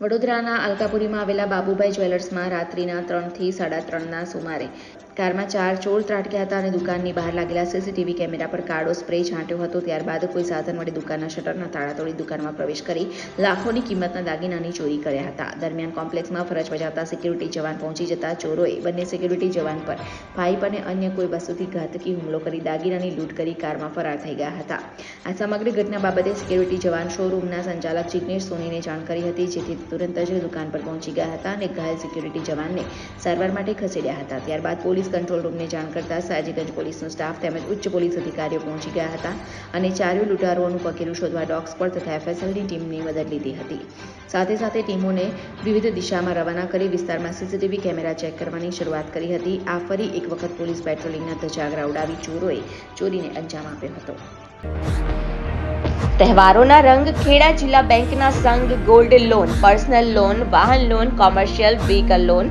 વડોદરાના અલકાપુરીમાં આવેલા બાબુભાઈ જ્વેલર્સમાં રાત્રિના ત્રણથી સાડા ત્રણના સુમારે કારમાં ચાર ચોર ત્રાટક્યા હતા અને દુકાનની બહાર લાગેલા સીસીટીવી કેમેરા પર કાળો સ્પ્રે છાંટ્યો હતો. ત્યારબાદ કોઈ સાધન વડે દુકાનના શટરના તાળા તોડી દુકાનમાં પ્રવેશ કરી લાખોની કિંમતના દાગીનાની ચોરી કર્યા હતા. દરમિયાન કોમ્પ્લેક્સમાં ફરજ બજાવતા સિક્યુરિટી જવાન પહોંચી જતા ચોરોએ બંને સિક્યુરિટી જવાન પર પાઇપ અને અન્ય કોઈ વસ્તુથી ઘાતકી હુમલો કરી દાગીનાની લૂંટ કરી કારમાં ફરાર થઈ ગયા હતા. આ સમગ્ર ઘટના બાબતે સિક્યુરિટી જવાન શોરૂમના સંચાલક જિગ્નેશ સોનીને જાણ કરી હતી, જેથી તુરંત જ દુકાન પર પહોંચી ગયા હતા અને ઘાયલ સિક્યુરિટી જવાનને સારવાર માટે ખસેડ્યા હતા. ત્યારબાદ પોલીસ કંટ્રોલ રૂમને જાણ કરતા સાજીગંજ પોલીસનો સ્ટાફ તેમજ ઉચ્ચ પોલીસ અધિકારીઓ પહોંચી ગયા હતા અને ચારેય લૂંટારુઓનું પકેલું શોધવા ડોગ સ્પોટ તથા એફએસએલની ટીમની મદદ લીધી હતી. સાથે સાથે ટીમોને વિવિધ દિશામાં રવાના કરી વિસ્તારમાં સીસીટીવી કેમેરા ચેક કરવાની શરૂઆત કરી હતી. આ ફરી એક વખત પોલીસ પેટ્રોલિંગના ધજાગરા ઉડાવી ચોરોએ ચોરીને અંજામ આપ્યો હતો. તહેવારોના રંગ ખેડા જિલ્લા બેંકના સંઘ ગોલ્ડ લોન, પર્સનલ લોન, વાહન loan, commercial vehicle loan